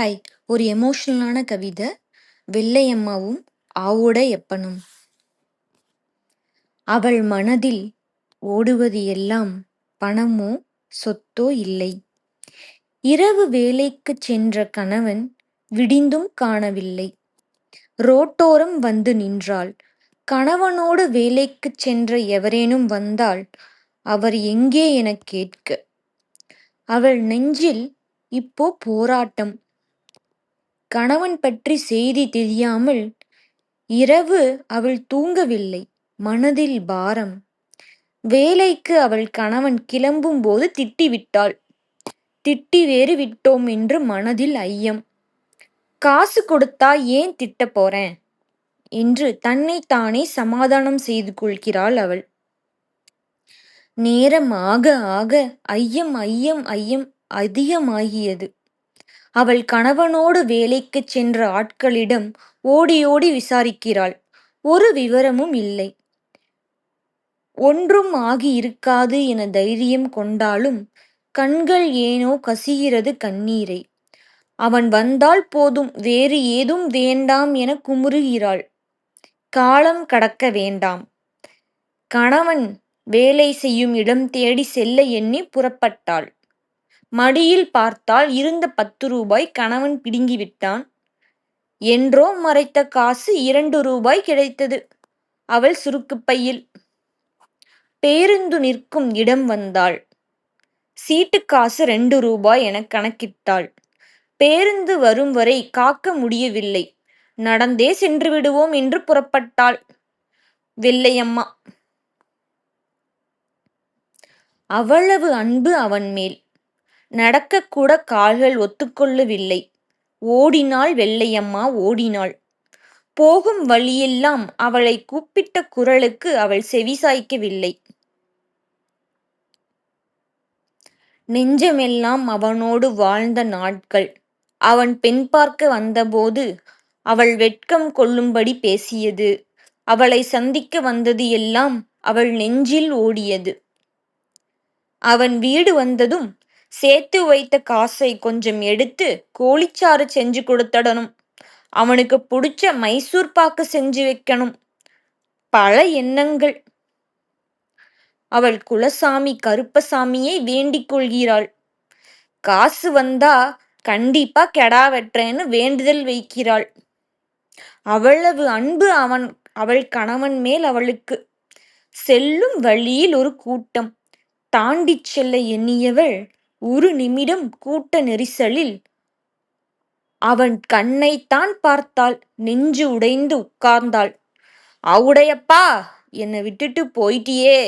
Hi ஒரு எமோஷனலான கவிதை வெள்ளையம்மாவும் ஆவோட எப்பனும். அவள் மனதில் ஓடுவது எல்லாம் பணமோ சொத்தோ இல்லை. இரவு வேலைக்குச் சென்ற கணவன் விடிந்தும் காணவில்லை. ரோட்டோரம் வந்து நின்றாள். கணவனோடு வேலைக்கு சென்ற எவரேனும் வந்தால் அவர் எங்கே எனக் கேட்க. அவள் நெஞ்சில் இப்போ போராட்டம் கணவன் பற்றி செய்தி தெரியாமல் இரவு அவள் தூங்கவில்லை மனதில் பாரம். வேலைக்கு அவள் கணவன் கிளம்பும்போது திட்டிவிட்டாள். திட்டி வேறு விட்டோம் என்று மனதில் ஐயம். காசு கொடுத்தா ஏன் திட்டப் போறேன் என்று தன்னைத்தானே சமாதானம் செய்து கொள்கிறாள் அவள். நேரம் ஆக ஆக ஐயம் ஐயம் ஐயம் அதிகமாகியது. அவள் கணவனோடு வேலைக்குச் சென்ற ஆட்களிடம் ஓடியோடி விசாரிக்கிறாள். ஒரு விவரமும் இல்லை. ஒன்றும் ஆகியிருக்காது என தைரியம் கொண்டாலும் கண்கள் ஏனோ கசிகிறது கண்ணீரை. அவன் வந்தால் போதும் வேறு ஏதும் வேண்டாம் என குமுறுகிறாள். காலம் கடக்க வேண்டாம். கணவன் வேலை செய்யும் இடம் தேடி செல்ல எண்ணி புறப்பட்டாள். மடியில் பார்த்தால் இருந்த பத்து ரூபாய் கணவன் பிடுங்கிவிட்டான். என்றோ மறைத்த காசு இரண்டு ரூபாய் கிடைத்தது. அவள் சுருக்குப்பையில் பேருந்து நிற்கும் இடம் வந்தாள். சீட்டு காசு ரெண்டு ரூபாய் என கணக்கிட்டாள். பேருந்து வரும் வரை காக்க முடியவில்லை. நடந்தே சென்று விடுவோம் என்று புறப்பட்டாள். வெள்ளையம்மா. அவ்வளவு அன்பு அவன் மேல். நடக்கக்கூட கால்கள் ஒத்துக்கொள்ளவில்லை. ஓடினாள் வெள்ளையம்மா ஓடினாள். போகும் வழியெல்லாம் அவளை கூப்பிட்ட குரலுக்கு அவள் செவிசாய்க்கவில்லை. நெஞ்சமெல்லாம் அவனோடு வாழ்ந்த நாட்கள். அவன் பெண் பார்க்க வந்தபோது அவள் வெட்கம் கொள்ளும்படி பேசியது. அவளை சந்திக்க வந்தது எல்லாம் அவள் நெஞ்சில் ஓடியது. அவன் வீடு வந்ததும் சேர்த்து வைத்த காசை கொஞ்சம் எடுத்து கோழிச்சாறு செஞ்சு கொடுத்தடணும். அவனுக்கு பிடிச்ச மைசூர் பாக்கு செஞ்சு வைக்கணும். பல எண்ணங்கள். அவள் குலசாமி கருப்பசாமியை வேண்டிக் கொள்கிறாள். காசு வந்தா கண்டிப்பா கெடா வெட்டுறேன்னு வேண்டுதல் வைக்கிறாள். அவ்வளவு அன்பு அவன் அவள் கணவன் மேல் அவளுக்கு. செல்லும் வழியில் ஒரு கூட்டம். தாண்டிச் செல்ல எண்ணியவள் ஒரு நிமிடம் கூட்ட நெரிசலில் அவன் கண்ணைத்தான் பார்த்தாள் நெஞ்சு உடைந்து உட்கார்ந்தாள். அவுடையப்பா என்னை விட்டுட்டு போயிட்டியே.